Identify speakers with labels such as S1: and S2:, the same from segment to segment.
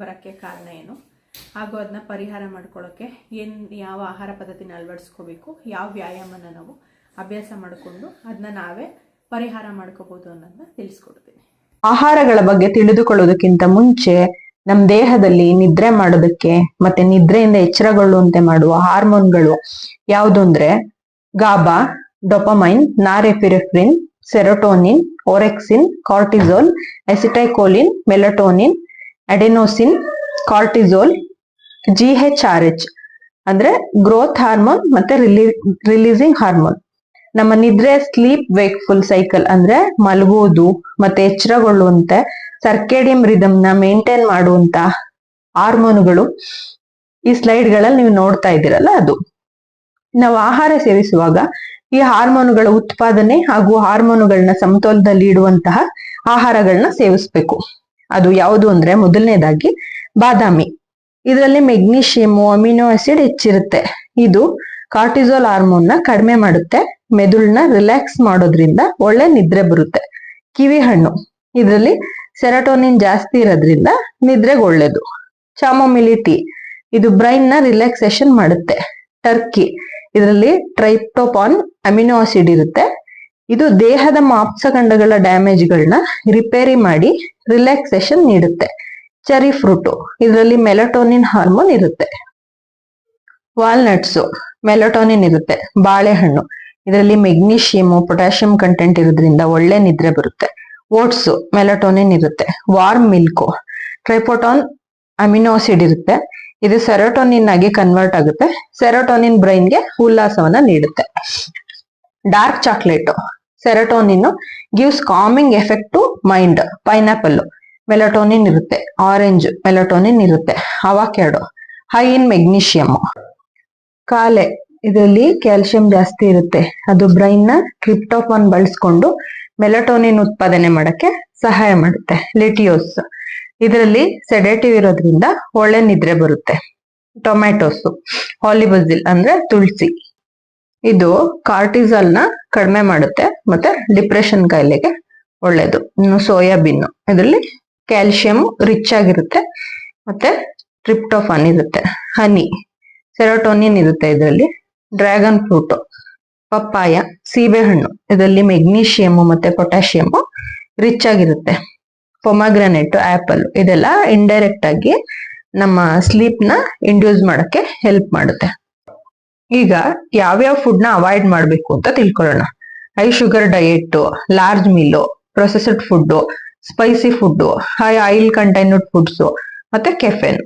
S1: ಬರೋಕ್ಕೆ ಕಾರಣ ಏನು? ಹಾಗೂ ಅದನ್ನ ಪರಿಹಾರ ಮಾಡ್ಕೊಳ್ಳೋಕ್ಕೆ ಏನು, ಯಾವ ಆಹಾರ ಪದ್ಧತಿನ ಅಳವಡಿಸ್ಕೋಬೇಕು? ಯಾವ ವ್ಯಾಯಾಮನ ನಾವು ಅಭ್ಯಾಸ ಮಾಡಿಕೊಂಡು ಅದನ್ನ ನಾವೇ ಪರಿಹಾರ ಮಾಡ್ಕೋಬೋದು ಅನ್ನೋದನ್ನ ತಿಳಿಸ್ಕೊಡ್ತೀನಿ.
S2: ಆಹಾರಗಳ ಬಗ್ಗೆ ತಿಳಿದುಕೊಳ್ಳೋದಕ್ಕಿಂತ ಮುಂಚೆ ನಮ್ಮ ದೇಹದಲ್ಲಿ ನಿದ್ರೆ ಮಾಡೋದಕ್ಕೆ ಮತ್ತೆ ನಿದ್ರೆಯಿಂದ ಎಚ್ಚರಗೊಳ್ಳುವಂತೆ ಮಾಡುವ ಹಾರ್ಮೋನ್ಗಳು ಯಾವುದು ಅಂದ್ರೆ GABA, dopamine norepinephrine serotonin, orexin, cortisol, acetylcholine, melatonin adenosine, cortisol, G H R H ಅಂದ್ರೆ ಗ್ರೋತ್ ಹಾರ್ಮೋನ್ ಮತ್ತೆ ರಿಲೀಸಿಂಗ್ ಹಾರ್ಮೋನ್ ನಮ್ಮ ನಿದ್ರೆ ಸ್ಲೀಪ್ ವೇಕ್ಫುಲ್ ಸೈಕಲ್ ಅಂದ್ರೆ ಮಲಗುವುದು ಮತ್ತೆ ಎಚ್ಚರಗೊಳ್ಳುವಂತೆ ಸರ್ಕೇಡಿಯಂ ರಿದಮ್ನ ಮೇಂಟೈನ್ ಮಾಡುವಂತ ಹಾರ್ಮೋನುಗಳು ಈ ಸ್ಲೈಡ್ಗಳಲ್ಲಿ ನೀವು ನೋಡ್ತಾ ಇದ್ದೀರಲ್ಲ ಅದು. ನಾವು ಆಹಾರ ಸೇವಿಸುವಾಗ ಈ ಹಾರ್ಮೋನುಗಳ ಉತ್ಪಾದನೆ ಹಾಗೂ ಹಾರ್ಮೋನುಗಳನ್ನ ಸಮತೋಲದಲ್ಲಿ ಇಡುವಂತಹ ಆಹಾರಗಳನ್ನ ಸೇವಿಸ್ಬೇಕು. ಅದು ಯಾವುದು ಅಂದ್ರೆ ಮೊದಲನೇದಾಗಿ ಬಾದಾಮಿ. ಇದರಲ್ಲಿ ಮೆಗ್ನೀಷಿಯಂ ಅಮಿನೋ ಆಸಿಡ್ ಹೆಚ್ಚಿರುತ್ತೆ. ಇದು ಕಾರ್ಟಿಸೋಲ್ ಹಾರ್ಮೋನ್ನ ಕಡಿಮೆ ಮಾಡುತ್ತೆ. ಮೆದುಳನ್ನ ರಿಲ್ಯಾಕ್ಸ್ ಮಾಡೋದ್ರಿಂದ ಒಳ್ಳೆ ನಿದ್ರೆ ಬರುತ್ತೆ. ಕಿವಿ ಹಣ್ಣು. ಇದರಲ್ಲಿ ಸೆರಟೋನಿನ್ ಜಾಸ್ತಿ ಇರೋದ್ರಿಂದ ನಿದ್ರೆಗೆ ಒಳ್ಳೇದು. ಚಾಮೋಮಿಲಿ ಟೀ ಇದು ಬ್ರೈನ್ನ ರಿಲ್ಯಾಕ್ಸೇಷನ್ ಮಾಡುತ್ತೆ. ಟರ್ಕಿ ಇದರಲ್ಲಿ ಟ್ರೈಪ್ಟೋಪಾನ್ ಅಮಿನೋ ಆಸಿಡ್ ಇರುತ್ತೆ. ಇದು ದೇಹದ ಮಾಂಸಖಂಡಗಳ ಡ್ಯಾಮೇಜ್ಗಳನ್ನ ರಿಪೇರಿ ಮಾಡಿ ರಿಲ್ಯಾಕ್ಸೇಷನ್ ನೀಡುತ್ತೆ. ಚೆರಿ ಫ್ರೂಟು ಇದರಲ್ಲಿ ಮೆಲಟೋನಿನ್ ಹಾರ್ಮೋನ್ ಇರುತ್ತೆ. ವಾಲ್ನಟ್ಸು ಮೆಲಟೋನಿನ್ ಇರುತ್ತೆ. ಬಾಳೆಹಣ್ಣು, ಇದರಲ್ಲಿ ಮೆಗ್ನೀಷಿಯಮು ಪೊಟ್ಯಾಷಿಯಂ ಕಂಟೆಂಟ್ ಇರೋದ್ರಿಂದ ಒಳ್ಳೆ ನಿದ್ರೆ ಬರುತ್ತೆ. ಓಟ್ಸು ಮೆಲಟೋನಿನ್ ಇರುತ್ತೆ. Warm milk tryptophan amino acid ಇರುತ್ತೆ. ಇದು ಸೆರೋಟೋನಿನ್ ಆಗಿ ಕನ್ವರ್ಟ್ ಆಗುತ್ತೆ. ಸೆರೋಟೋನಿನ್ ಬ್ರೈನ್ಗೆ ಉಲ್ಲಾಸವನ್ನ ನೀಡುತ್ತೆ. Dark chocolate serotonin gives calming effect to mind pineapple melatonin ಇರುತ್ತೆ. ಆರೆಂಜ್ ಮೆಲಟೋನಿನ್ ಇರುತ್ತೆ. ಅವಾಕ್ಯಾಡೋ ಹೈ ಇನ್ ಮೆಗ್ನೀಷಿಯಮ್ ಕಾಲೆ ಇದರಲ್ಲಿ ಕ್ಯಾಲ್ಸಿಯಂ ಜಾಸ್ತಿ ಇರುತ್ತೆ. ಅದು ಬ್ರೈನ್ನ ಕ್ರಿಪ್ಟೋಫಾನ್ ಬಳಸ್ಕೊಂಡು ಮೆಲಟೋನಿನ್ ಉತ್ಪಾದನೆ ಮಾಡಕ್ಕೆ ಸಹಾಯ ಮಾಡುತ್ತೆ. ಲಿಟಿಯೋಸ್ ಇದರಲ್ಲಿ ಸೆಡೇಟಿವ್ ಇರೋದ್ರಿಂದ ಒಳ್ಳೆ ನಿದ್ರೆ ಬರುತ್ತೆ. ಟೊಮ್ಯಾಟೋಸ್ ಹಾಲಿಬಜಿಲ್ ಅಂದ್ರೆ ತುಳಸಿ. ಇದು ಕಾರ್ಟಿಸಲ್ನ ಕಡಿಮೆ ಮಾಡುತ್ತೆ ಮತ್ತೆ ಡಿಪ್ರೆಷನ್ ಕಾಯಿಲೆಗೆ ಒಳ್ಳೇದು. ಇನ್ನು ಸೋಯಾಬೀನ್ ಇದರಲ್ಲಿ ಕ್ಯಾಲ್ಸಿಯಂ ರಿಚ್ ಆಗಿರುತ್ತೆ ಮತ್ತೆ ಟ್ರಿಪ್ಟೋಫಾನ್ ಇರುತ್ತೆ. ಹನಿ ಸೆರೋಟೋನಿನ್ ಇರುತ್ತೆ ಇದರಲ್ಲಿ. ಡ್ರ್ಯಾಗನ್ ಫ್ರೂಟ್ ಪಪ್ಪಾಯ, ಸೀಬೆಹಣ್ಣು, ಇದರಲ್ಲಿ ಮೆಗ್ನೀಷಿಯಮ್ ಮತ್ತೆ ಪೊಟ್ಯಾಷಿಯಮ್ ರಿಚ್ ಆಗಿರುತ್ತೆ. ಪೊಮಾಗ್ರನೆಟ್ ಆಪಲ್ ಇದೆಲ್ಲ ಇಂಡೈರೆಕ್ಟ್ ಆಗಿ ನಮ್ಮ ಸ್ಲೀಪ್ನ ಇಂಡ್ಯೂಸ್ ಮಾಡಕ್ಕೆ ಹೆಲ್ಪ್ ಮಾಡುತ್ತೆ. ಈಗ ಯಾವ್ಯಾವ ಫುಡ್ನ ಅವಾಯ್ಡ್ ಮಾಡ್ಬೇಕು ಅಂತ ತಿಳ್ಕೊಳ್ಳೋಣ. High sugar diet large meal processed food spicy food high oil contained foods ಮತ್ತೆ ಕೆಫೆನ್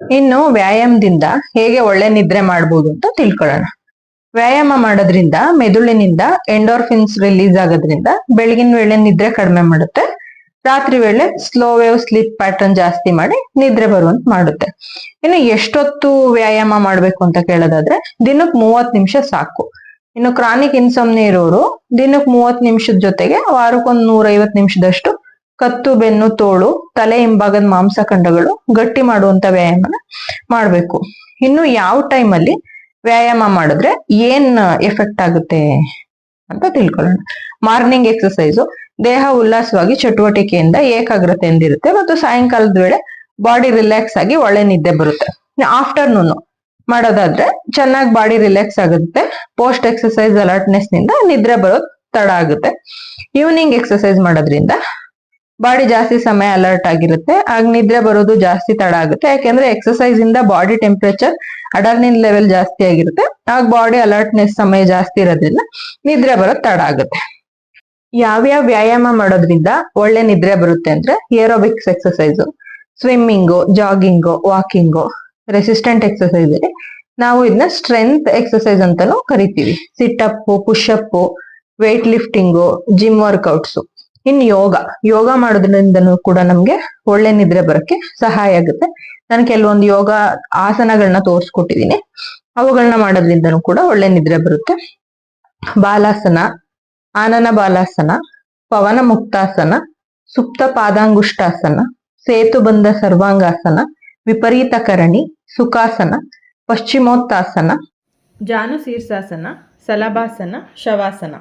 S2: ಇನ್ನು ವ್ಯಾಯಾಮದಿಂದ ಹೇಗೆ ಒಳ್ಳೆ ನಿದ್ರೆ ಮಾಡ್ಬೋದು ಅಂತ ತಿಳ್ಕೊಳ್ಳೋಣ. ವ್ಯಾಯಾಮ ಮಾಡೋದ್ರಿಂದ ಮೆದುಳಿನಿಂದ ಎಂಡೋರ್ಫಿನ್ಸ್ ರಿಲೀಸ್ ಆಗೋದ್ರಿಂದ ಬೆಳಗಿನ ವೇಳೆ ನಿದ್ರೆ ಕಡಿಮೆ ಮಾಡುತ್ತೆ. ರಾತ್ರಿ ವೇಳೆ ಸ್ಲೋ ವೇವ್ ಸ್ಲೀಪ್ ಪ್ಯಾಟರ್ನ್ ಜಾಸ್ತಿ ಮಾಡಿ ನಿದ್ರೆ ಬರುವಂತ ಮಾಡುತ್ತೆ. ಇನ್ನು ಎಷ್ಟೊತ್ತು ವ್ಯಾಯಾಮ ಮಾಡ್ಬೇಕು ಅಂತ ಕೇಳೋದಾದ್ರೆ ದಿನಕ್ಕೆ ಮೂವತ್ ನಿಮಿಷ ಸಾಕು. ಇನ್ನು ಕ್ರಾನಿಕ್ ಇನ್ಸಮ್ನಿ ಇರೋರು ದಿನಕ್ಕೆ ಮೂವತ್ ನಿಮಿಷದ ಜೊತೆಗೆ ವಾರಕ್ಕೊಂದ್ ನೂರ ನಿಮಿಷದಷ್ಟು ಕತ್ತು, ಬೆನ್ನು, ತೋಳು, ತಲೆ ಹಿಂಭಾಗದ ಮಾಂಸಖಂಡಗಳು ಗಟ್ಟಿ ಮಾಡುವಂತ ವ್ಯಾಯಾಮನ ಮಾಡ್ಬೇಕು. ಇನ್ನು ಯಾವ ಟೈಮಲ್ಲಿ ವ್ಯಾಯಾಮ ಮಾಡಿದ್ರೆ ಏನ್ ಎಫೆಕ್ಟ್ ಆಗುತ್ತೆ? ಅಂತ ತಿಳ್ಕೊಳ್ಳೋಣ. ಮಾರ್ನಿಂಗ್ ಎಕ್ಸಸೈಸು ದೇಹ ಉಲ್ಲಾಸವಾಗಿ ಚಟುವಟಿಕೆಯಿಂದ ಏಕಾಗ್ರತೆ ಎಂದಿರುತ್ತೆ ಮತ್ತು ಸಾಯಂಕಾಲದ ವೇಳೆ ಬಾಡಿ ರಿಲ್ಯಾಕ್ಸ್ ಆಗಿ ಒಳ್ಳೆ ನಿದ್ದೆ ಬರುತ್ತೆ. ಆಫ್ಟರ್ನೂನ್ ಮಾಡೋದಾದ್ರೆ ಚೆನ್ನಾಗಿ ಬಾಡಿ ರಿಲ್ಯಾಕ್ಸ್ ಆಗುತ್ತೆ ಪೋಸ್ಟ್ ಎಕ್ಸಸೈಸ್ ಅಲರ್ಟ್ನೆಸ್ನಿಂದ ನಿದ್ರೆ ಬರೋದು ತಡ ಆಗುತ್ತೆ. ಈವ್ನಿಂಗ್ ಎಕ್ಸಸೈಸ್ ಮಾಡೋದ್ರಿಂದ ಬಾಡಿ ಜಾಸ್ತಿ ಸಮಯ ಅಲರ್ಟ್ ಆಗಿರುತ್ತೆ. ಆಗ ನಿದ್ರೆ ಬರೋದು ಜಾಸ್ತಿ ತಡ ಆಗುತ್ತೆ. ಯಾಕೆಂದ್ರೆ ಎಕ್ಸಸೈಸ್ ಇಂದ ಬಾಡಿ ಟೆಂಪರೇಚರ್ ಅಡರ್ನಿನ್ ಲೆವೆಲ್ ಜಾಸ್ತಿ ಆಗಿರುತ್ತೆ. ಆಗ ಬಾಡಿ ಅಲರ್ಟ್ನೆಸ್ ಸಮಯ ಜಾಸ್ತಿ ಇರೋದ್ರಿಂದ ನಿದ್ರೆ ಬರೋದು ತಡ ಆಗುತ್ತೆ. ಯಾವ್ಯಾವ ವ್ಯಾಯಾಮ ಮಾಡೋದ್ರಿಂದ ಒಳ್ಳೆ ನಿದ್ರೆ ಬರುತ್ತೆ ಅಂದ್ರೆ aerobics exercise swimming jogging walking resistant exercise ನಾವು ಇದನ್ನ ಸ್ಟ್ರೆಂತ್ ಎಕ್ಸಸೈಸ್ ಅಂತಾನು ಕರಿತೀವಿ. Sit up push up weight lifting gym workouts in yoga yoga ಮಾಡೋದ್ರಿಂದನೂ ಕೂಡ ನಮ್ಗೆ ಒಳ್ಳೆ ನಿದ್ರೆ ಬರಕ್ಕೆ ಸಹಾಯ ಆಗುತ್ತೆ. ನಾನು ಕೆಲವೊಂದು ಯೋಗ ಆಸನಗಳನ್ನ ತೋರಿಸ್ಕೊಟ್ಟಿದ್ದೀನಿ ಅವುಗಳನ್ನ ಮಾಡೋದ್ರಿಂದನೂ ಕೂಡ ಒಳ್ಳೆ ನಿದ್ರೆ ಬರುತ್ತೆ. ಬಾಲಾಸನ, ಆನನ ಬಾಲಾಸನ, ಪವನ ಮುಕ್ತಾಸನ, ಸುಪ್ತ ಪಾದಾಂಗುಷ್ಟಾಸನ ಸೇತುಬಂಧ ಸರ್ವಾಂಗಾಸನ, ವಿಪರೀತ ಕರಣಿ, ಸುಖಾಸನ, ಪಶ್ಚಿಮೋತ್ತಾಸನ,
S1: ಜಾನು ಶೀರ್ಷಾಸನ, ಸಲಭಾಸನ, ಶವಾಸನ.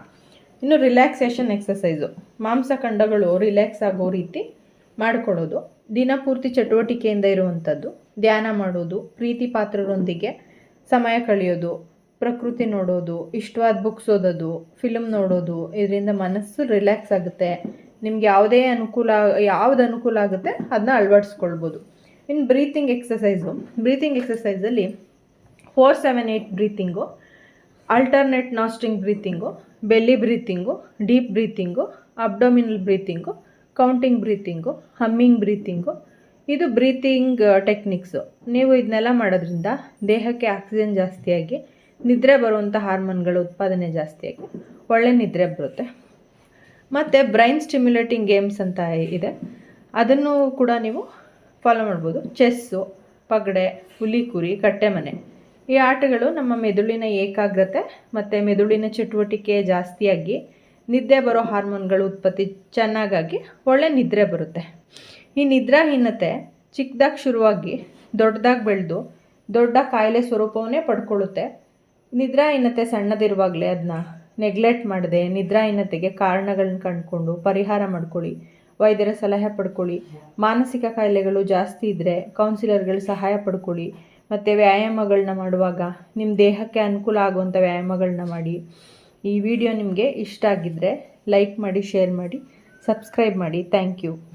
S1: ಇನ್ನು ರಿಲ್ಯಾಕ್ಸೇಷನ್ ಎಕ್ಸಸೈಸು ಮಾಂಸಖಂಡಗಳು ರಿಲ್ಯಾಕ್ಸ್ ಆಗೋ ರೀತಿ ಮಾಡಿಕೊಡೋದು ದಿನಪೂರ್ತಿ ಚಟುವಟಿಕೆಯಿಂದ ಇರುವಂಥದ್ದು ಧ್ಯಾನ ಮಾಡೋದು, ಪ್ರೀತಿ ಪಾತ್ರರೊಂದಿಗೆ ಸಮಯ ಕಳೆಯೋದು, ಪ್ರಕೃತಿ ನೋಡೋದು, ಇಷ್ಟವಾದ ಬುಕ್ಸ್ ಓದೋದು ಫಿಲಮ್ ನೋಡೋದು, ಇದರಿಂದ ಮನಸ್ಸು ರಿಲ್ಯಾಕ್ಸ್ ಆಗುತ್ತೆ. ನಿಮ್ಗೆ ಯಾವುದೇ ಅನುಕೂಲ, ಯಾವ್ದು ಅನುಕೂಲ ಆಗುತ್ತೆ ಅದನ್ನ ಅಳವಡಿಸ್ಕೊಳ್ಬೋದು. ಇನ್ನು breathing exercise breathing ಎಕ್ಸಸೈಸಲ್ಲಿ four seven eight breathing alternate nostril breathing belly breathing deep breathing abdominal breathing counting breathing humming breathing ಇದು ಬ್ರೀತಿಂಗ್ ಟೆಕ್ನಿಕ್ಸು ನೀವು ಇದನ್ನೆಲ್ಲ ಮಾಡೋದ್ರಿಂದ ದೇಹಕ್ಕೆ ಆಕ್ಸಿಜನ್ ಜಾಸ್ತಿಯಾಗಿ, ನಿದ್ರೆ ಬರುವಂಥ ಹಾರ್ಮೋನ್ಗಳ ಉತ್ಪಾದನೆ ಜಾಸ್ತಿಯಾಗಿ, ಒಳ್ಳೆ ನಿದ್ರೆ ಬರುತ್ತೆ. ಮತ್ತು ಬ್ರೈನ್ ಸ್ಟಿಮ್ಯುಲೇಟಿಂಗ್ ಗೇಮ್ಸ್ ಅಂತ ಇದೆ. ಅದನ್ನು ಕೂಡ ನೀವು ಫಾಲೋ ಮಾಡ್ಬೋದು. ಚೆಸ್ಸು ಪಗಡೆ, ಹುಲಿ ಕುರಿ ಕಟ್ಟೆಮನೆ ಈ ಆಟಗಳು ನಮ್ಮ ಮೆದುಳಿನ ಏಕಾಗ್ರತೆ ಮತ್ತು ಮೆದುಳಿನ ಚಟುವಟಿಕೆ ಜಾಸ್ತಿಯಾಗಿ ನಿದ್ದೆ ಬರೋ ಹಾರ್ಮೋನ್ಗಳು ಉತ್ಪತ್ತಿ ಚೆನ್ನಾಗಾಗಿ ಒಳ್ಳೆ ನಿದ್ರೆ ಬರುತ್ತೆ. ಈ ನಿದ್ರಾಹೀನತೆ ಚಿಕ್ಕದಾಗಿ ಶುರುವಾಗಿ ದೊಡ್ಡದಾಗಿ ಬೆಳೆದು ದೊಡ್ಡ ಕಾಯಿಲೆ ಸ್ವರೂಪವನ್ನೇ ಪಡ್ಕೊಳ್ಳುತ್ತೆ. ನಿದ್ರಾಹೀನತೆ ಸಣ್ಣದಿರುವಾಗಲೇ ಅದನ್ನ ನೆಗ್ಲೆಕ್ಟ್ ಮಾಡದೆ, ನಿದ್ರಾಹೀನತೆಗೆ ಕಾರಣಗಳನ್ನ ಕಂಡುಕೊಂಡು ಪರಿಹಾರ ಮಾಡ್ಕೊಳ್ಳಿ, ವೈದ್ಯರ ಸಲಹೆ ಪಡ್ಕೊಳ್ಳಿ, ಮಾನಸಿಕ ಕಾಯಿಲೆಗಳು ಜಾಸ್ತಿ ಇದ್ದರೆ ಕೌನ್ಸಿಲರ್ಗಳ ಸಹಾಯ ಪಡ್ಕೊಳ್ಳಿ ಮತ್ತು ವ್ಯಾಯಾಮಗಳನ್ನ ಮಾಡುವಾಗ ನಿಮ್ಮ ದೇಹಕ್ಕೆ ಅನುಕೂಲ ಆಗುವಂಥ ವ್ಯಾಯಾಮಗಳನ್ನ ಮಾಡಿ. ಈ ವಿಡಿಯೋ ನಿಮಗೆ ಇಷ್ಟ ಆಗಿದ್ದರೆ ಲೈಕ್ ಮಾಡಿ, ಶೇರ್ ಮಾಡಿ, ಸಬ್ಸ್ಕ್ರೈಬ್ ಮಾಡಿ. Thank you.